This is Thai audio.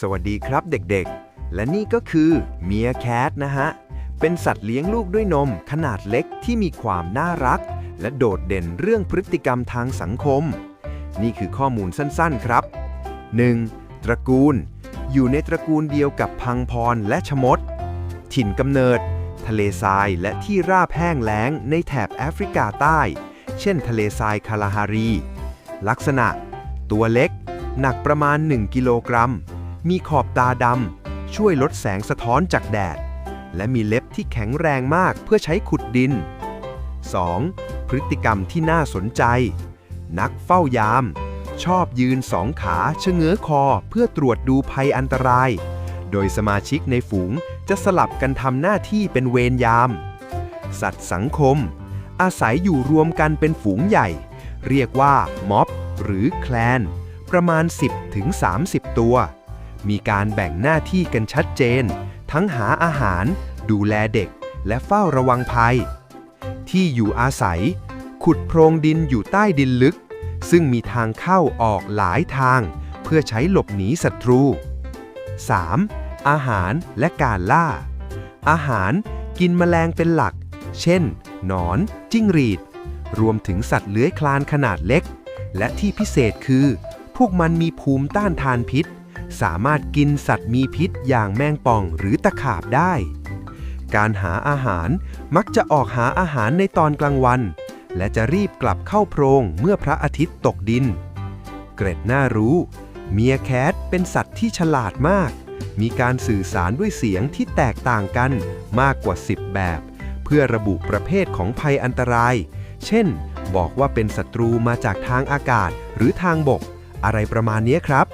สวัสดีครับเด็กๆ และนี่ก็คือเมียแคทนะฮะ เป็นสัตว์เลี้ยงลูกด้วยนมขนาดเล็กที่มีความน่ารัก และโดดเด่นเรื่องพฤติกรรมทางสังคม นี่คือข้อมูลสั้นๆครับ 1. ตระกูล อยู่ในตระกูลเดียวกับพังพรและชมด ถิ่นกำเนิด ทะเลทรายและที่ราบแห้งแล้งในแถบแอฟริกาใต้ เช่น ทะเลทรายคาลาฮารี ลักษณะ ตัวเล็ก หนักประมาณ 1 กิโลกรัม มีขอบตาดำช่วยลดแสงสะท้อนจากแดด และมีเล็บที่แข็งแรงมากเพื่อใช้ขุดดิน 2. พฤติกรรมที่น่าสนใจ นักเฝ้ายาม ชอบยืนสองขาเชะเง้อคอเพื่อตรวจดูภัยอันตราย โดยสมาชิกในฝูงจะสลับกันทำหน้าที่เป็นเวรยาม สัตว์สังคม อาศัยอยู่รวมกันเป็นฝูงใหญ่ เรียกว่าม็อบ หรือแคลน ประมาณ 10ถึง30 ตัว มีการแบ่งหน้าที่กันชัดเจน ทั้งหาอาหาร ดูแลเด็ก และเฝ้าระวังภัย ที่อยู่อาศัย ขุดโพรงดินอยู่ใต้ดินลึก ซึ่งมีทางเข้าออกหลายทาง เพื่อใช้หลบหนีศัตรู 3. อาหารและการล่า อาหารกินแมลงเป็นหลัก เช่น หนอน จิ้งหรีด รวมถึงสัตว์เลื้อยคลานขนาดเล็ก และที่พิเศษคือ พวกมันมีภูมิต้านทานพิษ สามารถกินสัตว์มีพิษอย่างแมงป่องหรือตะขาบได้ การหาอาหารมักจะออกหาอาหารในตอนกลางวัน และจะรีบกลับเข้าโพรงเมื่อพระอาทิตย์ตกดิน เกร็ดน่ารู้ เมียแคทเป็นสัตว์ที่ฉลาดมาก มีการสื่อสารด้วยเสียงที่แตกต่างกันมากกว่า 10 แบบ เพื่อระบุประเภทของภัยอันตราย เช่น บอกว่าเป็นศัตรูมาจากทางอากาศหรือทางบก อะไรประมาณนี้ครับ